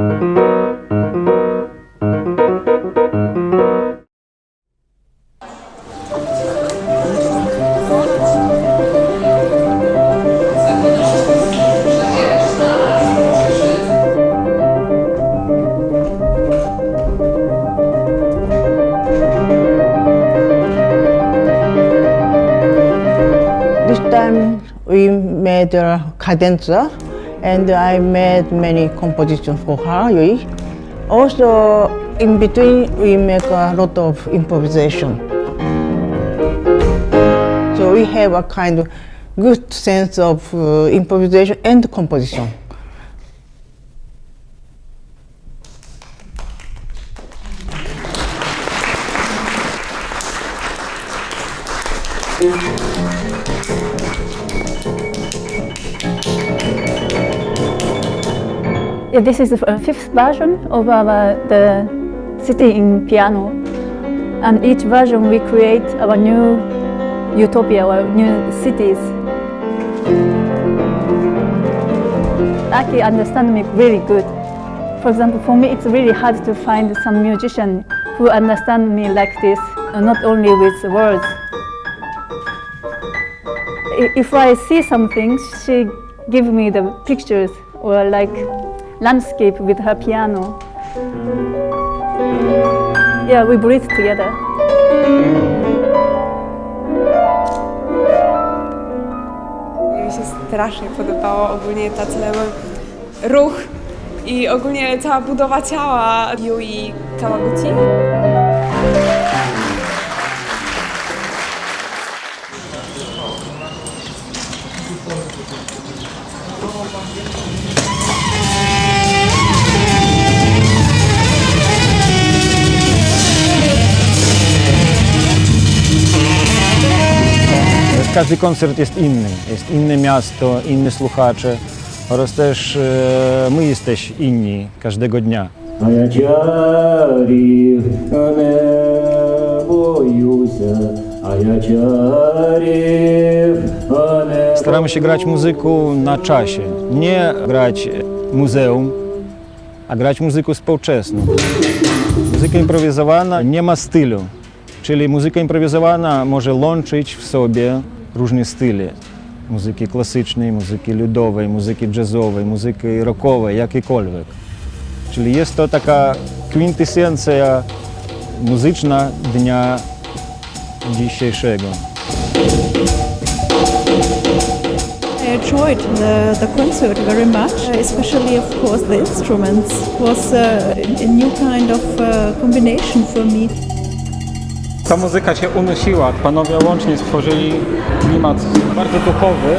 This time we made a cadenza and I made many compositions for her, Also, in between, we make a lot of improvisation. So we have a kind of good sense of uh, improvisation and composition. Yeah, this is the uh, fifth version of our the city in piano, and each version we create our new utopia, our new cities. Aki understand me really good. For example, for me, it's really hard to find some musician who understand me like this, uh, not only with words. If I see something, she give me the pictures or like landscape with her piano. Yeah, we breathe together. Mi się strasznie podobało ogólnie ta cały ruch i ogólnie cała budowa ciała Yui Kawaguchi. każdy koncert jest inny. Jest inne miasto, inni słuchacze oraz też e, my jesteśmy inni każdego dnia. Staramy się grać muzyku na czasie, nie grać muzeum, a grać muzykę współczesną. Muzyka improwizowana nie ma stylu, czyli muzyka improwizowana może łączyć w sobie różne style. Muzyki klasycznej, muzyki course, the instruments. It was uh, a new kind of uh, combination for me. Ta muzyka się unosiła. Panowie łącznie stworzyli klimat bardzo duchowy.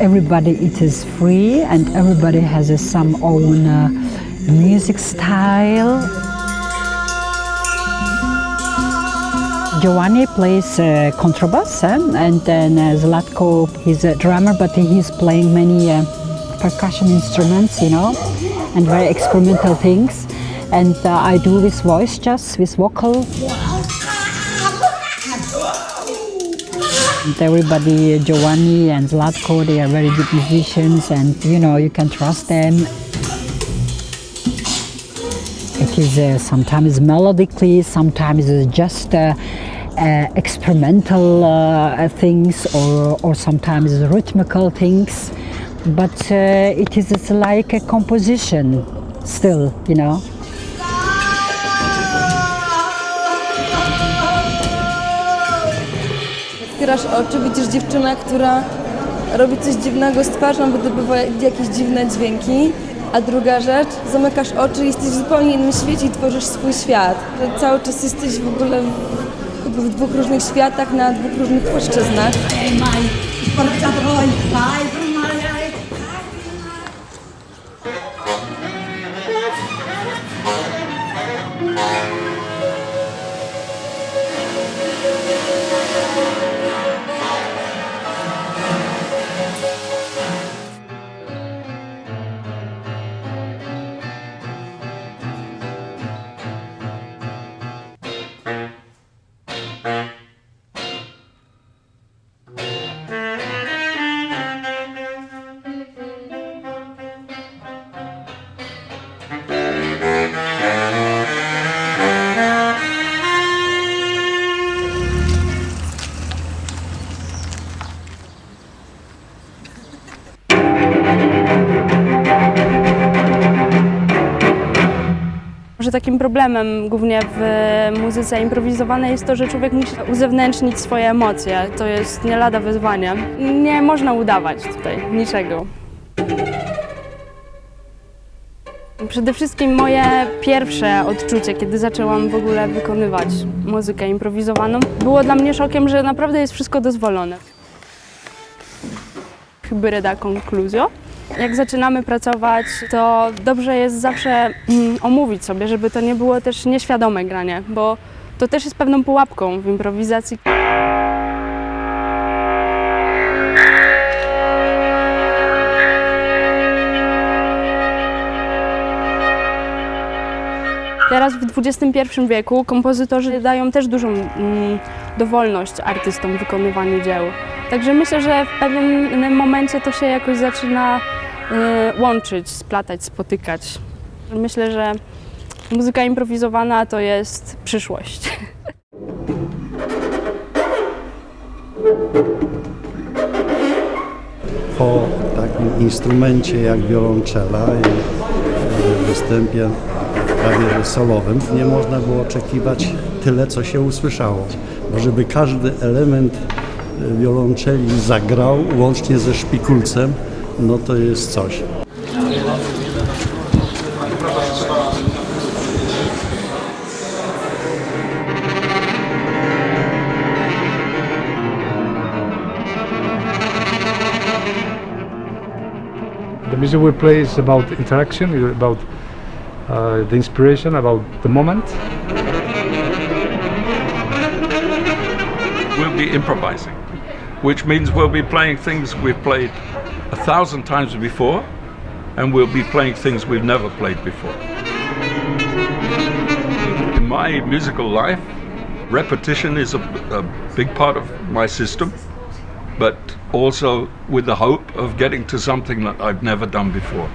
everybody it is free and everybody has uh, some own uh, music style Giovanni plays uh, contrabass eh, and then uh, Zlatko he's a drummer but he's playing many uh, percussion instruments you know and very experimental things and uh, I do with voice just with vocal And everybody, Giovanni and Zlatko, they are very good musicians, and you know you can trust them. It is uh, sometimes melodically, sometimes it's just uh, uh, experimental uh, things, or or sometimes rhythmical things. But uh, it is like a composition, still, you know. Otwierasz oczy, widzisz dziewczynę, która robi coś dziwnego z twarzą, wydobywa jakieś dziwne dźwięki. A druga rzecz, zamykasz oczy, jesteś w zupełnie innym świecie i tworzysz swój świat. Cały czas jesteś w ogóle jakby w dwóch różnych światach, na dwóch różnych płaszczyznach. Takim problemem głównie w muzyce improwizowanej jest to, że człowiek musi uzewnętrznić swoje emocje. To jest nie lada wyzwanie. Nie można udawać tutaj niczego. Przede wszystkim moje pierwsze odczucie, kiedy zaczęłam w ogóle wykonywać muzykę improwizowaną, było dla mnie szokiem, że naprawdę jest wszystko dozwolone. Hybryda conclusio. Jak zaczynamy pracować, to dobrze jest zawsze mm, omówić sobie, żeby to nie było też nieświadome granie, bo to też jest pewną pułapką w improwizacji. Teraz w XXI wieku kompozytorzy dają też dużą mm, dowolność artystom w wykonywaniu dzieł. Także myślę, że w pewnym momencie to się jakoś zaczyna łączyć, splatać, spotykać. Myślę, że muzyka improwizowana to jest przyszłość. po takim instrumencie jak wiolonczela i e, występie prawie solowym nie można było oczekiwać tyle, co się usłyszało. Bo żeby każdy element e, wiolonczeli zagrał, łącznie ze szpikulcem, no to jest coś. The music we play is about interaction, about uh, the inspiration, about the moment. We'll be improvising, which means we'll be playing things we've played a thousand times before, and we'll be playing things we've never played before. In my musical life, repetition is a, a big part of my system, but also with the hope of getting to something that I've never done before.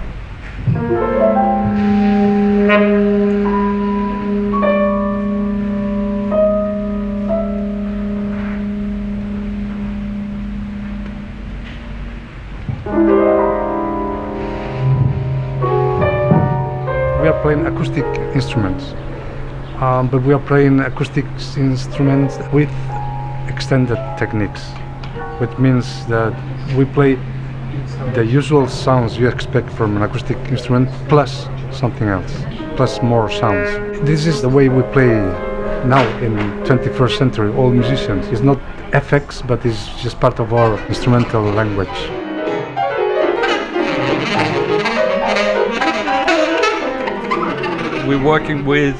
Are playing acoustic instruments, um, but we are playing acoustic instruments with extended techniques, which means that we play the usual sounds you expect from an acoustic instrument plus something else, plus more sounds. This is the way we play now in 21st century, all musicians. It's not effects, but it's just part of our instrumental language. We're working with,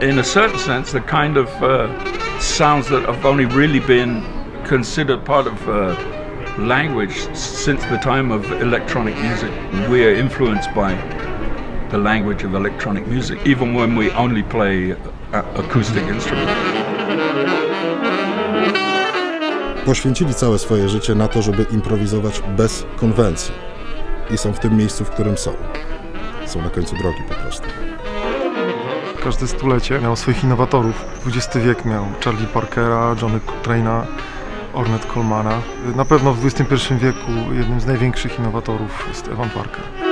in a certain sense, the kind of uh, sounds that have only really been considered part of uh, language since the time of electronic music. We are influenced by the language of electronic music, even when we only play acoustic instruments. Poświęcili całe swoje życie na to, żeby improwizować bez konwencji. I są w tym miejscu, w którym są. Są na końcu drogi po prostu. Każde stulecie miało swoich innowatorów. XX wiek miał Charlie Parkera, Johnny Coltrane'a, Ornette Colemana. Na pewno w XXI wieku jednym z największych innowatorów jest Evan Parker.